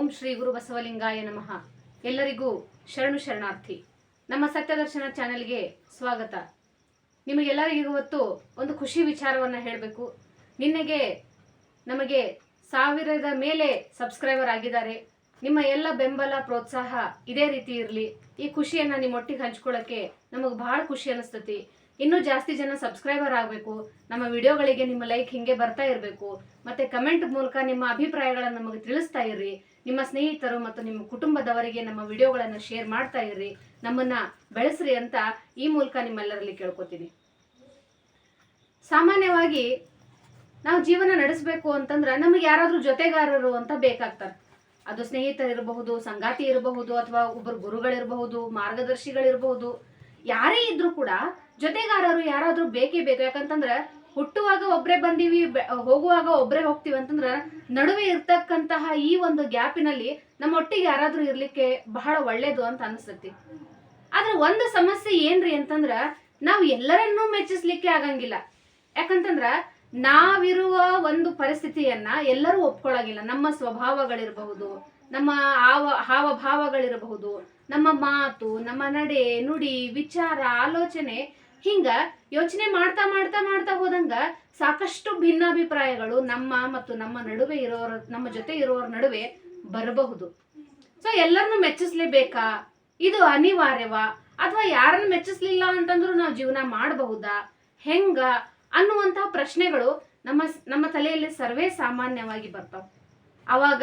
ಓಂ ಶ್ರೀ ಗುರು ಬಸವಲಿಂಗಾಯ ನಮಃ. ಎಲ್ಲರಿಗೂ ಶರಣು ಶರಣಾರ್ಥಿ. ನಮ್ಮ ಸತ್ಯದರ್ಶನ ಚಾನೆಲ್ಗೆ ಸ್ವಾಗತ. ನಿಮಗೆಲ್ಲರಿಗೂ ಇವತ್ತು ಒಂದು ಖುಷಿ ವಿಚಾರವನ್ನ ಹೇಳಬೇಕು. ನಿನ್ನೆಗೆ ನಮಗೆ ಸಾವಿರದ ಮೇಲೆ ಸಬ್ಸ್ಕ್ರೈಬರ್ ಆಗಿದ್ದಾರೆ. ನಿಮ್ಮ ಎಲ್ಲ ಬೆಂಬಲ, ಪ್ರೋತ್ಸಾಹ ಇದೇ ರೀತಿ ಇರಲಿ. ಈ ಖುಷಿಯನ್ನ ನಿಮ್ಮೊಟ್ಟಿಗೆ ಹಂಚ್ಕೊಳ್ಳೋಕೆ ನಮಗೆ ಬಹಳ ಖುಷಿ ಅನಿಸ್ತತಿ. ಇನ್ನೂ ಜಾಸ್ತಿ ಜನ ಸಬ್ಸ್ಕ್ರೈಬರ್ ಆಗಬೇಕು. ನಮ್ಮ ವಿಡಿಯೋಗಳಿಗೆ ನಿಮ್ಮ ಲೈಕ್ ಹಿಂಗೆ ಬರ್ತಾ ಇರಬೇಕು. ಮತ್ತೆ ಕಮೆಂಟ್ ಮೂಲಕ ನಿಮ್ಮ ಅಭಿಪ್ರಾಯಗಳನ್ನು ನಮಗೆ ತಿಳಿಸ್ತಾ ಇರ್ರಿ. ನಿಮ್ಮ ಸ್ನೇಹಿತರು ಮತ್ತು ನಿಮ್ಮ ಕುಟುಂಬದವರಿಗೆ ನಮ್ಮ ವಿಡಿಯೋಗಳನ್ನು ಶೇರ್ ಮಾಡ್ತಾ ಇರ್ರಿ. ನಮ್ಮನ್ನ ಬೆಳೆಸ್ರಿ ಅಂತ ಈ ಮೂಲಕ ನಿಮ್ಮೆಲ್ಲರಲ್ಲಿ ಕೇಳ್ಕೊತೀನಿ. ಸಾಮಾನ್ಯವಾಗಿ ನಾವು ಜೀವನ ನಡೆಸಬೇಕು ಅಂತಂದ್ರೆ ನಮಗೆ ಯಾರಾದರೂ ಜೊತೆಗಾರರು ಅಂತ ಬೇಕಾಗ್ತಾರೆ ಅದು ಸ್ನೇಹಿತರಿರಬಹುದು, ಸಂಗಾತಿ ಇರಬಹುದು ಅಥವಾ ಒಬ್ಬರು ಗುರುಗಳಿರಬಹುದು, ಮಾರ್ಗದರ್ಶಿಗಳಿರಬಹುದು. ಯಾರೇ ಇದ್ರೂ ಕೂಡ ಜೊತೆಗಾರರು ಯಾರಾದರೂ ಬೇಕೇ ಬೇಕು. ಯಾಕಂತಂದ್ರೆ ಹುಟ್ಟುವಾಗ ಒಬ್ರೇ ಬಂದೀವಿ ಹೋಗುವಾಗ ಒಬ್ರೇ ಹೋಗ್ತೀವಿ ಅಂತಂದ್ರೆ ನಡುವೆ ಇರ್ತಕ್ಕಂತಹ ಈ ಒಂದು ಗ್ಯಾಪಿನಲ್ಲಿ ನಮ್ಮ ಒಟ್ಟಿಗೆ ಯಾರಾದ್ರೂ ಇರ್ಲಿಕ್ಕೆ ಬಹಳ ಒಳ್ಳೇದು ಅಂತ ಅನಿಸ್ತತಿ. ಆದ್ರೆ ಒಂದು ಸಮಸ್ಯೆ ಏನ್ರಿ ಅಂತಂದ್ರ ನಾವು ಎಲ್ಲರನ್ನೂ ಮೆಚ್ಚಿಸ್ಲಿಕ್ಕೆ ಆಗಂಗಿಲ್ಲ. ಯಾಕಂತಂದ್ರ ನಾವಿರುವ ಒಂದು ಪರಿಸ್ಥಿತಿಯನ್ನ ಎಲ್ಲರೂ ಒಪ್ಕೊಳಗಿಲ್ಲ. ನಮ್ಮ ಸ್ವಭಾವಗಳಿರಬಹುದು, ನಮ್ಮ ಆವ, ಹಾವಭಾವಗಳಿರಬಹುದು, ನಮ್ಮ ಮಾತು, ನಮ್ಮ ನಡೆ, ನುಡಿ, ವಿಚಾರ, ಆಲೋಚನೆ ಹಿಂಗ ಯೋಚನೆ ಮಾಡ್ತಾ ಮಾಡ್ತಾ ಮಾಡ್ತಾ ಹೋದಂಗ ಸಾಕಷ್ಟು ಭಿನ್ನಾಭಿಪ್ರಾಯಗಳು ನಮ್ಮ ಮತ್ತು ನಮ್ಮ ನಡುವೆ ಇರೋರ, ನಮ್ಮ ಜೊತೆ ಇರೋರ ನಡುವೆ ಬರಬಹುದು. ಸೊ ಎಲ್ಲರನ್ನು ಮೆಚ್ಚಿಸ್ಲೇಬೇಕಾ? ಇದು ಅನಿವಾರ್ಯವಾ? ಅಥವಾ ಯಾರನ್ನು ಮೆಚ್ಚಿಸ್ಲಿಲ್ಲ ಅಂತಂದ್ರೂ ನಾವು ಜೀವನ ಮಾಡಬಹುದಾ? ಹೆಂಗ? ಅನ್ನುವಂತಹ ಪ್ರಶ್ನೆಗಳು ನಮ್ಮ ನಮ್ಮ ತಲೆಯಲ್ಲಿ ಸರ್ವೇ ಸಾಮಾನ್ಯವಾಗಿ ಬರ್ತಾವ. ಅವಾಗ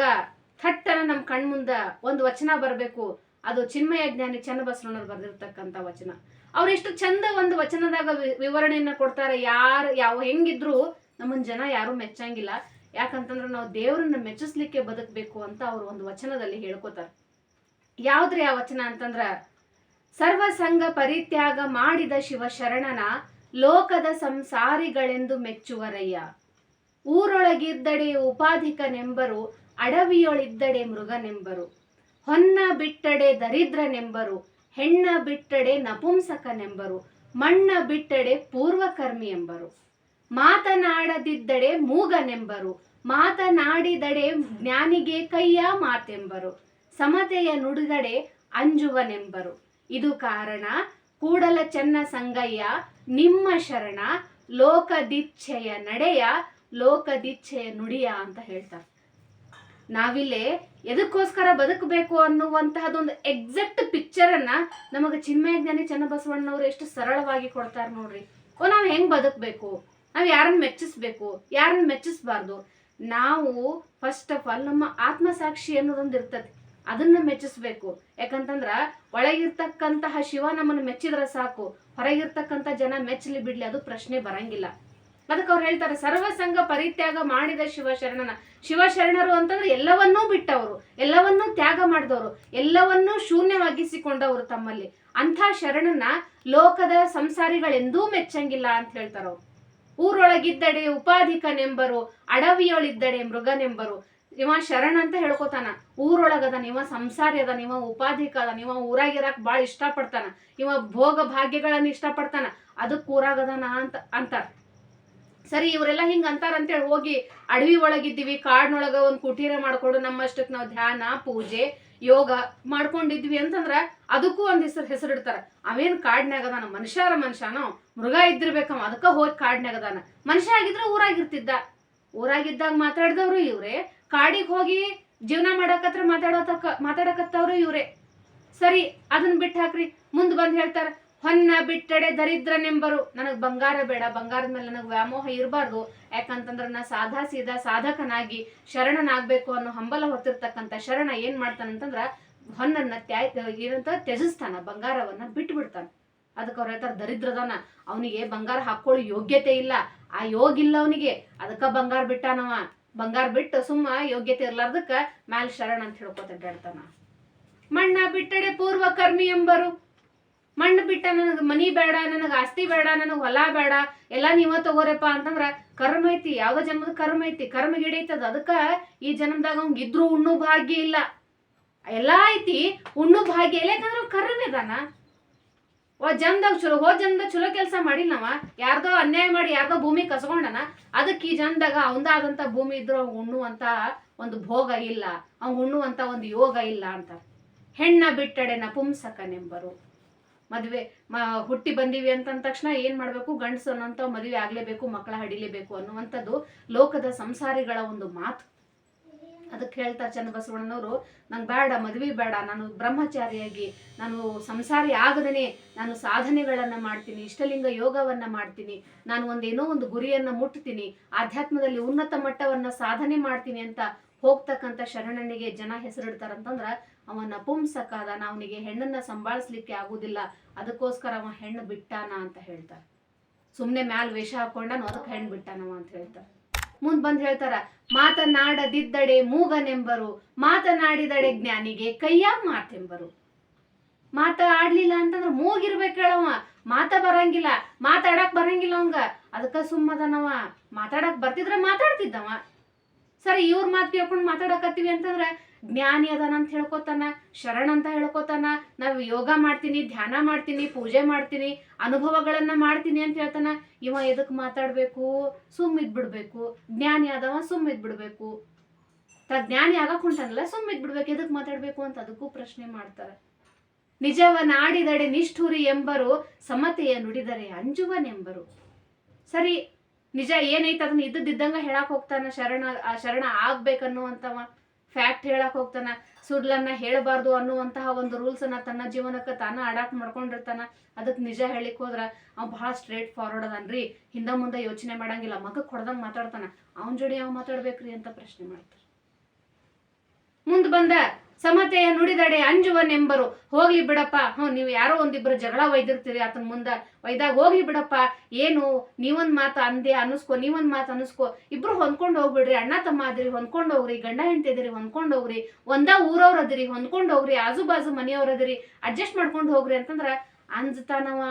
ಥಟ್ಟನ ನಮ್ಮ ಕಣ್ಮುಂದ ಒಂದು ವಚನ ಬರಬೇಕು. ಅದು ಚಿನ್ಮಯ ಜ್ಞಾನಿ ಚನ್ನಬಸವಣ್ಣವ್ರು ಬರೆದಿರ್ತಕ್ಕಂಥ ವಚನ. ಎಷ್ಟು ಚಂದ ಒಂದು ವಚನದಾಗ ವಿವರಣೆಯನ್ನ ಕೊಡ್ತಾರೆ. ಯಾರು ಯಾವ ಹೆಂಗಿದ್ರು ನಮ್ಮನ್ ಜನ ಯಾರು ಮೆಚ್ಚಂಗಿಲ್ಲ. ಯಾಕಂತಂದ್ರೆ ನಾವು ದೇವರನ್ನ ಮೆಚ್ಚಿಸ್ಲಿಕ್ಕೆ ಬದುಕಬೇಕು ಅಂತ ಅವ್ರು ಒಂದು ವಚನದಲ್ಲಿ ಹೇಳ್ಕೊತಾರೆ. ಯಾವ್ದ್ರಿ ಆ ವಚನ ಅಂತಂದ್ರ, ಸರ್ವ ಸಂಘ ಪರಿತ್ಯಾಗ ಮಾಡಿದ ಶಿವ ಶರಣನ ಲೋಕದ ಸಂಸಾರಿಗಳೆಂದು ಮೆಚ್ಚುವರಯ್ಯ. ಊರೊಳಗಿದ್ದಡೆ ಉಪಾಧಿಕನೆಂಬರು, ಅಡವಿಯೊಳಿದ್ದಡೆ ಮೃಗನೆಂಬರು. ಹೊನ್ನ ಬಿಟ್ಟಡೆ ದರಿದ್ರನೆಂಬರು. ಹೆಣ್ಣ ಬಿಟ್ಟಡೆ ನಪುಂಸಕನೆಂಬರು, ಮಣ್ಣ ಬಿಟ್ಟಡೆ ಪೂರ್ವಕರ್ಮಿ ಎಂಬರು. ಮಾತನಾಡದಿದ್ದಡೆ ಮೂಗನೆಂಬರು, ಮಾತನಾಡಿದಡೆ ಜ್ಞಾನಿಗೆ ಕೈಯ ಮಾತೆಂಬರು. ಸಮತೆಯ ನುಡಿದಡೆ ಅಂಜುವನೆಂಬರು. ಇದು ಕಾರಣ ಕೂಡಲ ಚೆನ್ನ ಸಂಗಯ್ಯ, ನಿಮ್ಮ ಶರಣ ಲೋಕದಿಚ್ಛೆಯ ನಡೆಯ ಲೋಕದಿಚ್ಛೆಯ ನುಡಿಯ ಅಂತ ಹೇಳ್ತಾರೆ. ನಾವಿಲ್ಲೇ ಎದಕ್ಕೋಸ್ಕರ ಬದುಕಬೇಕು ಅನ್ನುವಂತಹದೊಂದು ಎಕ್ಸಾಕ್ಟ್ ಪಿಕ್ಚರ್ ಅನ್ನ ನಮಗೆ ಚಿನ್ಮಯ ಜ್ಞಾನಿ ಚನ್ನಬಸವಣ್ಣನವರು ಎಷ್ಟು ಸರಳವಾಗಿ ಕೊಡ್ತಾರೆ ನೋಡ್ರಿ. ಓ, ನಾವು ಹೆಂಗ್ ಬದುಕಬೇಕು? ನಾವು ಯಾರನ್ನ ಮೆಚ್ಚಿಸ್ಬೇಕು? ಯಾರನ್ನ ಮೆಚ್ಚಿಸ್ಬಾರ್ದು? ನಾವು ಫಸ್ಟ್ ಆಫ್ ಆಲ್ ನಮ್ಮ ಆತ್ಮಸಾಕ್ಷಿ ಅನ್ನೋದೊಂದು ಇರ್ತದೆ. ಅದನ್ನ ಮೆಚ್ಚಿಸ್ಬೇಕು. ಯಾಕಂತಂದ್ರ ಒಳಗಿರ್ತಕ್ಕಂತಹ ಶಿವ ನಮ್ಮನ್ನು ಮೆಚ್ಚಿದ್ರೆ ಸಾಕು. ಹೊರಗಿರ್ತಕ್ಕಂಥ ಜನ ಮೆಚ್ಚಲಿ ಬಿಡ್ಲಿ, ಅದು ಪ್ರಶ್ನೆ ಬರಂಗಿಲ್ಲ. ಅದಕ್ಕೆ ಅವ್ರು ಹೇಳ್ತಾರೆ, ಸರ್ವಸಂಗ ಪರಿತ್ಯಾಗ ಮಾಡಿದ ಶಿವಶರಣನ. ಶಿವಶರಣರು ಅಂತಂದ್ರೆ ಎಲ್ಲವನ್ನೂ ಬಿಟ್ಟವರು, ಎಲ್ಲವನ್ನೂ ತ್ಯಾಗ ಮಾಡಿದವರು, ಎಲ್ಲವನ್ನೂ ಶೂನ್ಯವಾಗಿಸಿಕೊಂಡವರು ತಮ್ಮಲ್ಲಿ. ಅಂಥ ಶರಣನ ಲೋಕದ ಸಂಸಾರಿಗಳೆಂದೂ ಮೆಚ್ಚಂಗಿಲ್ಲ ಅಂತ ಹೇಳ್ತಾರೆ ಅವ್ರು. ಊರೊಳಗಿದ್ದಡೆ ಉಪಾಧಿಕನೆಂಬರು, ಅಡವಿಯೊಳಿದ್ದಡೆ ಮೃಗನೆಂಬರು, ಇವ ಶರಣ ಅಂತ ಹೇಳ್ಕೊತಾನ. ಊರೊಳಗದ ನಿಮ್ಮ ಸಂಸಾರಿ ಅದ ನೀವ ಉಪಾಧಿಕ ಅದ ನಿಮ್ಮ ಊರಾಗಿರಕ್ ಬಾಳ ಇಷ್ಟಪಡ್ತಾನ. ಇವ ಭೋಗ ಭಾಗ್ಯಗಳನ್ನ ಇಷ್ಟಪಡ್ತಾನ. ಅದಕ್ಕೆ ಊರಾಗದನ ಅಂತ ಅಂತಾರ. ಸರಿ, ಇವರೆಲ್ಲ ಹಿಂಗ ಅಂತಾರ ಅಂತೇಳಿ ಹೋಗಿ ಅಡವಿ ಒಳಗಿದ್ದೀವಿ, ಕಾಡ್ನೊಳಗ ಒಂದ್ ಕುಟೀರ ಮಾಡ್ಕೊಂಡು ನಮ್ಮಷ್ಟಕ್ಕೆ ನಾವು ಧ್ಯಾನ, ಪೂಜೆ, ಯೋಗ ಮಾಡ್ಕೊಂಡಿದ್ವಿ ಅಂತಂದ್ರ ಅದಕ್ಕೂ ಒಂದ್ ಹೆಸರು ಹೆಸರಿಡ್ತಾರ. ಅವೇನ್ ಕಾಡ್ನ್ಯಾಗ ಅದಾನ? ಮನುಷ್ಯರ ಮನುಷ್ಯನೋ? ಮೃಗ ಇದ್ದಿರ್ಬೇಕವ, ಅದಕ್ಕ ಹೋಗಿ ಕಾಡ್ನ್ಯಾಗ ಅದಾನ. ಮನುಷ್ಯ ಆಗಿದ್ರೆ ಊರಾಗಿರ್ತಿದ್ದ. ಊರಾಗಿದ್ದಾಗ ಮಾತಾಡ್ದವ್ರು ಇವ್ರೆ, ಕಾಡಿಗೆ ಹೋಗಿ ಜೀವನ ಮಾಡಕತ್ರ ಮಾತಾಡೋತಕ್ಕ ಮಾತಾಡಕತ್ತವ್ರು ಇವ್ರೆ. ಸರಿ ಅದನ್ನ ಬಿಟ್ಟು ಹಾಕ್ರಿ. ಮುಂದ್ ಬಂದ್ ಹೇಳ್ತಾರ ಹೊನ್ನ ಬಿಟ್ಟಡೆ ದರಿದ್ರನೆಂಬರು. ನನಗ್ ಬಂಗಾರ ಬೇಡ, ಬಂಗಾರದ ಮೇಲೆ ನನಗ್ ವ್ಯಾಮೋಹ ಇರಬಾರ್ದು. ಯಾಕಂತಂದ್ರೆ ನಾ ಸಾಧಾ ಸೀದಾ ಸಾಧಕನಾಗಿ ಶರಣನಾಗ್ಬೇಕು ಅನ್ನೋ ಹಂಬಲ ಹೊತ್ತಿರ್ತಕ್ಕಂಥ ಶರಣ ಏನ್ ಮಾಡ್ತಾನಂತಂದ್ರ ಹೊನ್ನನ್ನ ತ್ಯಾ, ಏನಂತ ತ್ಯಜಿಸ್ತಾನ, ಬಂಗಾರವನ್ನ ಬಿಟ್ಟು ಬಿಡ್ತಾನ ಅದಕ್ಕೆ ಅವ್ರ ಹೇಳ್ತಾರ ದರಿದ್ರದನ ಅವನಿಗೆ ಬಂಗಾರ ಹಾಕೊಳ್ಳೋ ಯೋಗ್ಯತೆ ಇಲ್ಲ. ಆ ಯೋಗ ಇಲ್ಲ ಅವನಿಗೆ. ಅದಕ್ಕ ಬಂಗಾರ ಬಿಟ್ಟಾನವ. ಬಂಗಾರ ಬಿಟ್ಟು ಸುಮ್ಮ ಯೋಗ್ಯತೆ ಇರ್ಲಾರ್ದಕ್ಕ ಮ್ಯಾಲ್ ಶರಣ ಅಂತ ಹೇಳ್ಕೊತ ಮಣ್ಣ ಬಿಟ್ಟಡೆ ಪೂರ್ವ ಕರ್ಮಿ ಎಂಬರು. ಮಣ್ಣು ಬಿಟ್ಟ ನನಗೆ ಮನಿ ಬೇಡ, ನನಗೆ ಆಸ್ತಿ ಬೇಡ, ನನಗೆ ಹೊಲ ಬೇಡ, ಎಲ್ಲ ನೀವ ತಗೋರಪ್ಪ ಅಂತಂದ್ರ ಕರ್ಮ ಐತಿ, ಯಾವ್ದೋ ಜನ್ಮದ ಕರ್ಮ ಐತಿ, ಕರ್ಮ ಗಿಡೈತದ ಅದಕ್ಕ ಈ ಜನ್ಮದಾಗ ಅವ್ನ್ ಇದ್ರು ಉಣ್ಣು ಭಾಗ್ಯ ಇಲ್ಲ. ಎಲ್ಲ ಐತಿ, ಉಣ್ಣು ಭಾಗ್ಯ ಇಲ್ಲ, ಯಾಕಂದ್ರ ಕರ್ಮ ಇದಾನ. ಓ ಜನ್ದಾಗ ಚಲೋ ಹೋ ಜನ್ದಾಗ ಚಲೋ ಕೆಲಸ ಮಾಡಿಲ್ಲವ ಯಾರ್ದೋ ಅನ್ಯಾಯ ಮಾಡಿ ಯಾರ್ದೋ ಭೂಮಿ ಕಸ್ಕೊಂಡನ ಅದಕ್ಕೆ ಈ ಜನ್ದಾಗ ಅವಂದಾದಂತ ಭೂಮಿ ಇದ್ರು ಉಣ್ಣು ಉಣ್ಣುವಂತ ಒಂದು ಭೋಗ ಇಲ್ಲ ಅವ್ನು ಉಣ್ಣುವಂತ ಒಂದು ಯೋಗ ಇಲ್ಲ ಅಂತ. ಹೆಣ್ಣ ಬಿಟ್ಟಡೆ ನಪುಂಸಕನೆಂಬರು ಮದುವೆ, ಮ, ಹುಟ್ಟಿ ಬಂದೀವಿ ಅಂತಂದ ತಕ್ಷಣ ಏನ್ ಮಾಡಬೇಕು? ಗಂಡಸು ಅನ್ನೋಂಥ ಮದುವೆ ಆಗ್ಲೇಬೇಕು, ಮಕ್ಕಳ ಹಡಿಲೇಬೇಕು ಅನ್ನುವಂಥದ್ದು ಲೋಕದ ಸಂಸಾರಿಗಳ ಒಂದು ಮಾತು. ಅದಕ್ಕೆ ಹೇಳ್ತಾರೆ ಚನ್ನಬಸವಣ್ಣನವರು ನಂಗೆ ಬೇಡ ಮದುವೆ ಬೇಡ ನಾನು ಬ್ರಹ್ಮಚಾರಿಯಾಗಿ, ನಾನು ಸಂಸಾರಿ ಆಗದೇ ನಾನು ಸಾಧನೆಗಳನ್ನ ಮಾಡ್ತೀನಿ, ಇಷ್ಟಲಿಂಗ ಯೋಗವನ್ನ ಮಾಡ್ತೀನಿ, ನಾನು ಒಂದೇನೋ ಒಂದು ಗುರಿಯನ್ನ ಮುಟ್ತೀನಿ, ಆಧ್ಯಾತ್ಮದಲ್ಲಿ ಉನ್ನತ ಮಟ್ಟವನ್ನ ಸಾಧನೆ ಮಾಡ್ತೀನಿ ಅಂತ ಹೋಗ್ತಕ್ಕಂಥ ಶರಣನಿಗೆ ಜನ ಹೆಸರಿಡ್ತಾರಂತಂದ್ರ ಅವ ನಪುಂಸಕ ಅದಾನ ಅವನಿಗೆ ಹೆಣ್ಣನ್ನ ಸಂಭಾಳಿಸ್ಲಿಕ್ಕೆ ಆಗುದಿಲ್ಲ, ಅದಕ್ಕೋಸ್ಕರ ಅವ ಹೆಣ್ಣು ಬಿಟ್ಟಾನ ಅಂತ ಹೇಳ್ತಾರೆ. ಸುಮ್ನೆ ಮ್ಯಾಲ ವೇಷ ಹಾಕೊಂಡನು ಅದಕ್ಕೆ ಹೆಣ್ಣು ಬಿಟ್ಟಾನವ ಅಂತ ಹೇಳ್ತಾರೆ. ಮುಂದ್ ಬಂದ್ ಹೇಳ್ತಾರ, ಮಾತನಾಡದಿದ್ದಡೆ ಮೂಗನೆಂಬರು, ಮಾತನಾಡಿದಡೆ ಜ್ಞಾನಿಗೆ ಕೈಯ ಮಾತೆಂಬರು. ಮಾತ ಆಡ್ಲಿಲ್ಲ ಅಂತಂದ್ರ ಮೂಗಿರ್ಬೇಕು ಹೇಳವ ಮಾತ ಬರಂಗಿಲ್ಲ, ಮಾತಾಡಕ್ ಬರಂಗಿಲ್ಲ ಅವಂಗ. ಅದಕ್ಕ ಸುಮ್ಮದನವ, ಮಾತಾಡಕ್ ಬರ್ತಿದ್ರ ಮಾತಾಡ್ತಿದ್ದವ. ಸರಿ, ಇವ್ರ ಮಾತು ಕೇಳ್ಕೊಂಡು ಮಾತಾಡಕತ್ತೀವಿ ಅಂತಂದ್ರೆ, ಜ್ಞಾನಿ ಅದಾನ ಅಂತ ಹೇಳ್ಕೊತಾನ, ಶರಣ ಅಂತ ಹೇಳ್ಕೊತಾನ, ನಾವು ಯೋಗ ಮಾಡ್ತೀನಿ, ಧ್ಯಾನ ಮಾಡ್ತೀನಿ, ಪೂಜೆ ಮಾಡ್ತೀನಿ, ಅನುಭವಗಳನ್ನ ಮಾಡ್ತೀನಿ ಅಂತ ಹೇಳ್ತಾನ. ಇವ ಎದಕ್ ಮಾತಾಡ್ಬೇಕು? ಸುಮ್ ಇದ್ಬಿಡ್ಬೇಕು ಜ್ಞಾನಿ ಆದವ ಸುಮ್ ಇದ್ಬಿಡ್ಬೇಕು ತ ಜ್ಞಾನಿ ಆಗಕ್ ಹೊಂಟಾನಲ್ಲ ಸುಮ್ ಇದ್ಬಿಡ್ಬೇಕು ಎದಕ್ ಮಾತಾಡ್ಬೇಕು ಅಂತ ಅದಕ್ಕೂ ಪ್ರಶ್ನೆ ಮಾಡ್ತಾರೆ. ನಿಜವನಾಡಿದಡೆ ನಿಷ್ಠುರಿ ಎಂಬರು, ಸಮತೆಯ ನುಡಿದರೆ ಅಂಜುವನೆಂಬರು. ಸರಿ ನಿಜ ಏನೈತೆ ಅದನ್ನ ಇದ್ದಿದ್ದಂಗ ಹೇಳಕ್ ಹೋಗ್ತಾನ, ಶರಣ, ಆ ಶರಣ ಆಗ್ಬೇಕನ್ನುವಂತವ ಫ್ಯಾಕ್ಟ್ ಹೇಳಕ್ ಹೋಗ್ತಾನ. ಸುಡ್ಲನ್ನ ಹೇಳಬಾರ್ದು ಅನ್ನುವಂತಹ ಒಂದು ರೂಲ್ಸ್ ಅನ್ನ ತನ್ನ ಜೀವನಕ್ಕೆ ತಾನ ಅಡಾಪ್ಟ್ ಮಾಡ್ಕೊಂಡಿರ್ತಾನ. ಅದಕ್ಕೆ ನಿಜ ಹೇಳಿಕ್ ಹೋದ್ರ ಅವ್ ಬಹಳ ಸ್ಟ್ರೇಟ್ ಫಾರ್ವರ್ಡ್ ಅದನ್ರಿ. ಹಿಂದ ಮುಂದೆ ಯೋಚನೆ ಮಾಡಂಗಿಲ್ಲ. ಮಗಕ್ ಹೊಡೆದಂಗ್ ಮಾತಾಡ್ತಾನ. ಅವನ ಜೋಡಿ ಯಾವ ಮಾತಾಡ್ಬೇಕ್ರಿ ಅಂತ ಪ್ರಶ್ನೆ ಮಾಡ್ತಾರ. ಮುಂದ್ ಬಂದ. ಸಮತೆಯ ನುಡಿದಡೆ ಅಂಜುವನೆಂಬರು ಹೋಗ್ಲಿ ಬಿಡಪ್ಪ. ಹ್ಞೂ, ನೀವು ಯಾರೋ ಒಂದಿಬ್ಬರು ಜಗಳ ಒಯ್ದಿರ್ತೀರಿ ಆತನ ಮುಂದ. ಒಯ್ದಾಗ ಹೋಗ್ಲಿ ಬಿಡಪ್ಪ. ಏನು, ನೀವೊಂದು ಮಾತು ಅಂದೆ ಅನಿಸ್ಕೊ, ನೀವೊಂದು ಮಾತು ಅನಿಸ್ಕೊ. ಇಬ್ರು ಹೊಂದ್ಕೊಂಡು ಹೋಗ್ಬಿಡ್ರಿ. ಅಣ್ಣ, ತಮ್ಮ ಅದಿರಿ ಹೊಂದ್ಕೊಂಡು ಹೋಗ್ರಿ. ಗಂಡ, ಹೆಂಡತಿ ಅದಿರಿ ಹೊಂದ್ಕೊಂಡು ಹೋಗ್ರಿ. ಒಂದ ಊರವ್ರ ಅದಿರಿ ಹೊಂದ್ಕೊಂಡು ಹೋಗ್ರಿ. ಆಜು ಬಾಜು ಮನೆಯವ್ರ ಅದಿರಿ ಅಡ್ಜಸ್ಟ್ ಮಾಡ್ಕೊಂಡು ಹೋಗ್ರಿ ಅಂತಂದ್ರ ಅಂಜತಾನವ.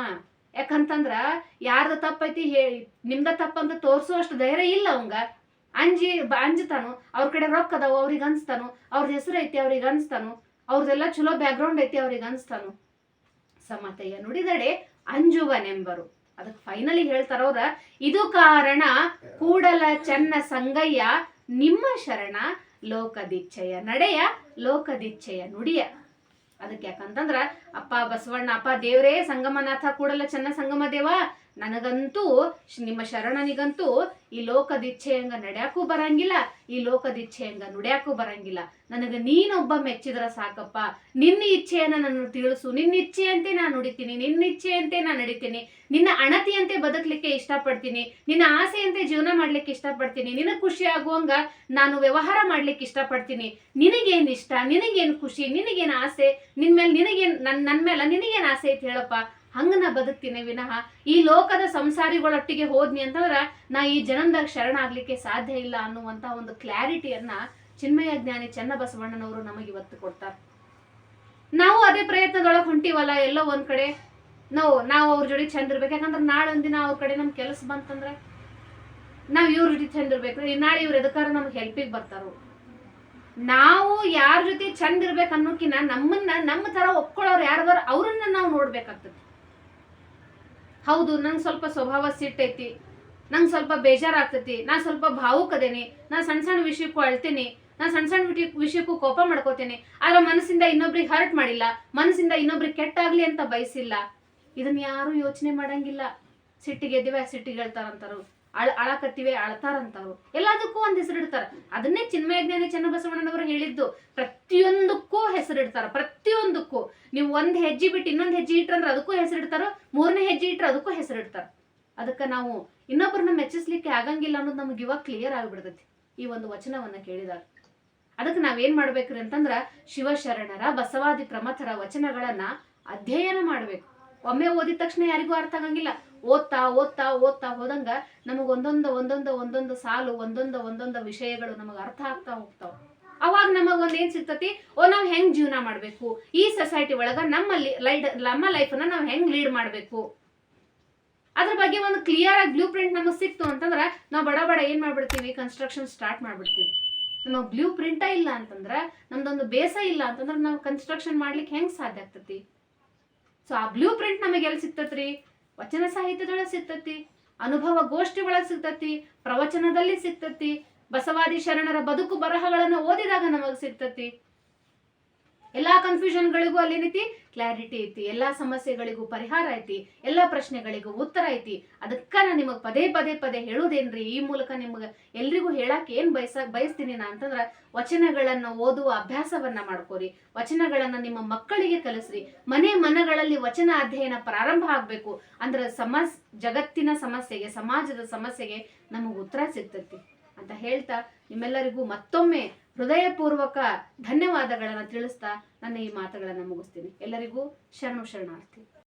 ಯಾಕಂತಂದ್ರ ಯಾರ್ದ ತಪ್ಪೈತಿ ಹೇಳಿ, ನಿಮ್ದ ತಪ್ಪಂತ ತೋರ್ಸೋ ಅಷ್ಟು ಧೈರ್ಯ ಇಲ್ಲ ಅವಂಗ. ಅಂಜಿ ಅಂಜತಾನು, ಅವ್ರ ಕಡೆ ರೊಕ್ಕ ಅದಾವ, ಅವ್ರಿಗೆ ಅನ್ಸ್ತಾನು ಅವ್ರದ್ದು ಹೆಸರು ಐತಿ, ಅವ್ರಿಗೆ ಅನ್ಸ್ತಾನು, ಅವ್ರದೆಲ್ಲ ಚಲೋ ಬ್ಯಾಕ್ಗ್ರೌಂಡ್ ಐತಿ, ಅವ್ರಿಗೆ ಅನ್ಸ್ತಾನು. ಸಮತೆಯ ನುಡಿದಡೆ ಅಂಜುವನೆಂಬರು. ಅದಕ್ಕೆ ಫೈನಲಿ ಹೇಳ್ತಾರ ಅವ್ರ, ಇದು ಕಾರಣ, ಕೂಡಲ ಚೆನ್ನ ಸಂಗಯ್ಯ, ನಿಮ್ಮ ಶರಣ ಲೋಕದಿಚ್ಛೆಯ ನಡೆಯ ಲೋಕದಿಚ್ಛೆಯ ನುಡಿಯ. ಅದಕ್ಕೆ ಯಾಕಂತಂದ್ರ ಅಪ್ಪ ಬಸವಣ್ಣ, ಅಪ್ಪ ದೇವ್ರೇ, ಸಂಗಮನಾಥ, ಕೂಡಲ ಚೆನ್ನ ಸಂಗಮ ದೇವ, ನನಗಂತೂ ನಿಮ್ಮ ಶರಣನಿಗಂತೂ ಈ ಲೋಕದಿಚ್ಛೆಯಂಗ ನಡ್ಯಾಕೂ ಬರಂಗಿಲ್ಲ, ಈ ಲೋಕದಿಚ್ಛೆಯಂಗ ನುಡ್ಯಾಕೂ ಬರಂಗಿಲ್ಲ. ನನಗ ನೀನೊಬ್ಬ ಮೆಚ್ಚಿದ್ರ ಸಾಕಪ್ಪ. ನಿನ್ನ ಇಚ್ಛೆಯನ್ನ ನಾನು ತಿಳಿಸು. ನಿನ್ನ ಇಚ್ಛೆಯಂತೆ ನಾನು ನುಡಿತೀನಿ. ನಿನ್ನ ಇಚ್ಛೆಯಂತೆ ನಾನು ನಡಿತೀನಿ. ನಿನ್ನ ಅಣತಿಯಂತೆ ಬದುಕಲಿಕ್ಕೆ ಇಷ್ಟಪಡ್ತೀನಿ. ನಿನ್ನ ಆಸೆಯಂತೆ ಜೀವನ ಮಾಡ್ಲಿಕ್ಕೆ ಇಷ್ಟಪಡ್ತೀನಿ. ನಿನಗೆ ಖುಷಿ ಆಗುವಂಗ ನಾನು ವ್ಯವಹಾರ ಮಾಡ್ಲಿಕ್ಕೆ ಇಷ್ಟಪಡ್ತೀನಿ. ನಿನಗೇನು ಇಷ್ಟ? ನಿನಗೇನು ಖುಷಿ? ನಿನಗೇನು ಆಸೆ? ನಿನ್ ಮೇಲೆ ನಿನಗೇನ್ ನನ್ ನನ್ ಮೇಲೆ ನಿನಗೇನ್ ಆಸೆ ಐತಿ ಹೇಳಪ್ಪ? ಹಂಗ ನಾ ಬದುಕ್ತೀನಿ ವಿನಃ. ಈ ಲೋಕದ ಸಂಸಾರಿಗಳೊಟ್ಟಿಗೆ ಹೋದ್ನಿ ಅಂತಂದ್ರ ನಾ ಈ ಜನಂದಾಗ ಶರಣ ಆಗ್ಲಿಕ್ಕೆ ಸಾಧ್ಯ ಇಲ್ಲ ಅನ್ನುವಂತ ಒಂದು ಕ್ಲಾರಿಟಿಯನ್ನ ಚಿನ್ಮಯ ಜ್ಞಾನಿ ಚನ್ನಬಸವಣ್ಣನವರು ನಮಗೆ ಇವತ್ತು ಕೊಡ್ತಾರೆ. ನಾವು ಅದೇ ಪ್ರಯತ್ನದೊಳಗೆ ಹೊಂಟಿವಲ್ಲ ಎಲ್ಲೋ ಒಂದ್ ಕಡೆ? ನಾವು ನಾವು ಅವ್ರ ಜೋಡಿ ಚಂದ ಇರ್ಬೇಕು. ಯಾಕಂದ್ರೆ ನಾಳೆ ಒಂದಿನ ಅವ್ರ ಕಡೆ ನಮ್ ಕೆಲಸ ಬಂತಂದ್ರೆ ನಾವ್ ಇವ್ರ ಜೊತೆ ಚಂದ ಇರ್ಬೇಕು. ನಾಳೆ ಇವ್ರ ಎದಕ್ಕಾರ ನಮ್ಗೆ ಹೆಲ್ಪಿಗೆ ಬರ್ತಾರೋ ನಾವು ಯಾರ ಜೊತೆ ಚಂದ ಇರ್ಬೇಕು ಅನ್ನೋಕಿನ್ನ ನಮ್ಮನ್ನ, ನಮ್ಮ ತರ ಒಪ್ಕೊಳ್ಳೋರು ಯಾರದಾರ ಅವ್ರನ್ನ ನಾವು ನೋಡ್ಬೇಕಾಗ್ತದೆ. ಹೌದು, ನಂಗೆ ಸ್ವಲ್ಪ ಸ್ವಭಾವ ಸಿಟ್ಟೈತಿ, ನಂಗೆ ಸ್ವಲ್ಪ ಬೇಜಾರಾಗ್ತೈತಿ, ನಾ ಸ್ವಲ್ಪ ಭಾವುಕದೇನಿ ನಾ ಸಣ್ಣ ಸಣ್ಣ ವಿಷಯಕ್ಕೂ ಅಳ್ತೀನಿ, ನಾ ಸಣ್ಣ ಸಣ್ಣ ವಿಷಯಕ್ಕೂ ಕೋಪ ಮಾಡ್ಕೋತೀನಿ, ಆದ್ರೆ ಮನಸ್ಸಿಂದ ಇನ್ನೊಬ್ರಿಗೆ ಹರ್ಟ್ ಮಾಡಿಲ್ಲ, ಮನಸ್ಸಿಂದ ಇನ್ನೊಬ್ರಿಗೆ ಕೆಟ್ಟಾಗ್ಲಿ ಅಂತ ಬಯಸಿಲ್ಲ. ಇದನ್ನ ಯಾರು ಯೋಚನೆ ಮಾಡಂಗಿಲ್ಲ. ಸಿಟ್ಟಿಗೆ ಸಿಟ್ಟಿಗೆ ಹೇಳ್ತಾರಂತಾರು. ಅಳ ಅಳಕತ್ತಿವೆ, ಅಳ್ತಾರಂತವ್ರು. ಎಲ್ಲದಕ್ಕೂ ಒಂದು ಹೆಸರಿಡ್ತಾರ. ಅದನ್ನೇ ಚಿನ್ಮಯ ಜ್ಞಾನಿ ಚನ್ನಬಸವಣ್ಣನವರು ಹೇಳಿದ್ದು. ಪ್ರತಿಯೊಂದಕ್ಕೂ ಹೆಸರಿಡ್ತಾರ, ಪ್ರತಿಯೊಂದಕ್ಕೂ. ನೀವು ಒಂದ್ ಹೆಜ್ಜೆ ಬಿಟ್ಟು ಇನ್ನೊಂದು ಹೆಜ್ಜೆ ಇಟ್ರಂದ್ರೆ ಅದಕ್ಕೂ ಹೆಸರಿಡ್ತಾರ, ಮೂರನೇ ಹೆಜ್ಜೆ ಇಟ್ರೆ ಅದಕ್ಕೂ ಹೆಸರಿಡ್ತಾರ. ಅದಕ್ಕೆ ನಾವು ಇನ್ನೊಬ್ಬರನ್ನ ಮೆಚ್ಚಿಸ್ಲಿಕ್ಕೆ ಆಗಂಗಿಲ್ಲ ಅನ್ನೋದು ನಮ್ಗೆ ಇವಾಗ ಕ್ಲಿಯರ್ ಆಗಿಬಿಡ್ತೈತಿ ಈ ಒಂದು ವಚನವನ್ನ ಕೇಳಿದಾಗ. ಅದಕ್ಕೆ ನಾವೇನ್ ಮಾಡ್ಬೇಕ್ರಿ ಅಂತಂದ್ರ ಶಿವಶರಣರ ಬಸವಾದಿ ಪ್ರಮಥರ ವಚನಗಳನ್ನ ಅಧ್ಯಯನ ಮಾಡ್ಬೇಕು. ಒಮ್ಮೆ ಓದಿದ ತಕ್ಷಣ ಯಾರಿಗೂ ಅರ್ಥ ಆಗಂಗಿಲ್ಲ. ಓದ್ತಾ ಓದ್ತಾ ಓದ್ತಾ ಹೋದಂಗ ನಮಗ್ ಒಂದೊಂದು ಒಂದೊಂದು ಒಂದೊಂದು ಸಾಲು, ಒಂದೊಂದು ಒಂದೊಂದು ವಿಷಯಗಳು ನಮಗೆ ಅರ್ಥ ಆಗ್ತಾ ಹೋಗ್ತಾವ. ಅವಾಗ ನಮಗ್ ಒಂದ್ ಏನ್ ಸಿಗ್ತತಿ? ಓ, ನಾವ್ ಹೆಂಗ್ ಜೀವನ ಮಾಡ್ಬೇಕು? ಈ ಸೊಸೈಟಿ ಒಳಗ ನಮ್ಮಲ್ಲಿ ಲೈಡ್, ನಮ್ಮ ಲೈಫ್ನ ನಾವ್ ಹೆಂಗ್ ಲೀಡ್ ಮಾಡ್ಬೇಕು? ಅದ್ರ ಬಗ್ಗೆ ಒಂದು ಕ್ಲಿಯರ್ ಆಗಿ ಬ್ಲೂ ಪ್ರಿಂಟ್ ನಮಗ್ ಸಿಕ್ತು ಅಂತಂದ್ರ ನಾವು ಬಡ ಬಡ ಏನ್ ಮಾಡ್ಬಿಡ್ತೀವಿ? Construction start ಮಾಡ್ಬಿಡ್ತೀವಿ. ನಮಗ್ ಬ್ಲೂ ಪ್ರಿಂಟ ಇಲ್ಲ ಅಂತಂದ್ರ, ನಮ್ದೊಂದು ಬೇಸ ಇಲ್ಲ ಅಂತಂದ್ರ ನಾವು ಕನ್ಸ್ಟ್ರಕ್ಷನ್ ಮಾಡ್ಲಿಕ್ಕೆ ಹೆಂಗ್ ಸಾಧ್ಯ ಆಗ್ತತಿ? ಸೊ ಆ ಬ್ಲೂ ಪ್ರಿಂಟ್ ನಮಗೆ ಎಲ್ಲಿ ಸಿಗ್ತತ್ರಿ? ವಚನ ಸಾಹಿತ್ಯದೊಳಗೆ ಸಿಗ್ತತಿ, ಅನುಭವ ಗೋಷ್ಠಿ ಒಳಗೆ ಸಿಗ್ತತಿ, ಪ್ರವಚನದಲ್ಲಿ ಸಿಗ್ತತಿ, ಬಸವಾದಿ ಶರಣರ ಬದುಕು ಬರಹಗಳನ್ನು ಓದಿದಾಗ ನಮಗೆ ಸಿಗ್ತತಿ. ಎಲ್ಲಾ ಕನ್ಫ್ಯೂಷನ್ಗಳಿಗೂ ಅಲ್ಲಿ ಏನೈತಿ? ಕ್ಲಾರಿಟಿ ಐತಿ, ಎಲ್ಲಾ ಸಮಸ್ಯೆಗಳಿಗೂ ಪರಿಹಾರ ಐತಿ, ಎಲ್ಲಾ ಪ್ರಶ್ನೆಗಳಿಗೂ ಉತ್ತರ ಐತಿ. ಅದಕ್ಕ ನಾ ನಿಮಗೆ ಪದೇ ಪದೇ ಪದೇ ಹೇಳುದೇನ್ರಿ? ಈ ಮೂಲಕ ನಿಮಗೆ ಎಲ್ರಿಗೂ ಹೇಳಕ್ ಏನ್ ಬಯಸ, ಬಯಸ್ತೀನಿ ನಾ ಅಂತಂದ್ರ ವಚನಗಳನ್ನ ಓದುವ ಅಭ್ಯಾಸವನ್ನ ಮಾಡ್ಕೋರಿ. ವಚನಗಳನ್ನ ನಿಮ್ಮ ಮಕ್ಕಳಿಗೆ ಕಲಿಸ್ರಿ. ಮನೆ ಮನಗಳಲ್ಲಿ ವಚನ ಅಧ್ಯಯನ ಪ್ರಾರಂಭ ಆಗ್ಬೇಕು. ಅಂದ್ರ ಸಮಸ್ ಜಗತ್ತಿನ ಸಮಸ್ಯೆಗೆ, ಸಮಾಜದ ಸಮಸ್ಯೆಗೆ ನಮಗ್ ಉತ್ತರ ಸಿಗ್ತೈತಿ. ಅಂತ ಹೇಳ್ತಾ ನಿಮ್ಮೆಲ್ಲರಿಗೂ ಮತ್ತೊಮ್ಮೆ ಹೃದಯಪೂರ್ವಕ ಧನ್ಯವಾದಗಳನ್ನು ತಿಳಿಸ್ತಾ ನನ್ನ ಈ ಮಾತುಗಳನ್ನು ಮುಗಿಸ್ತೀನಿ. ಎಲ್ಲರಿಗೂ ಶರಣು ಶರಣಾರ್ಥಿ.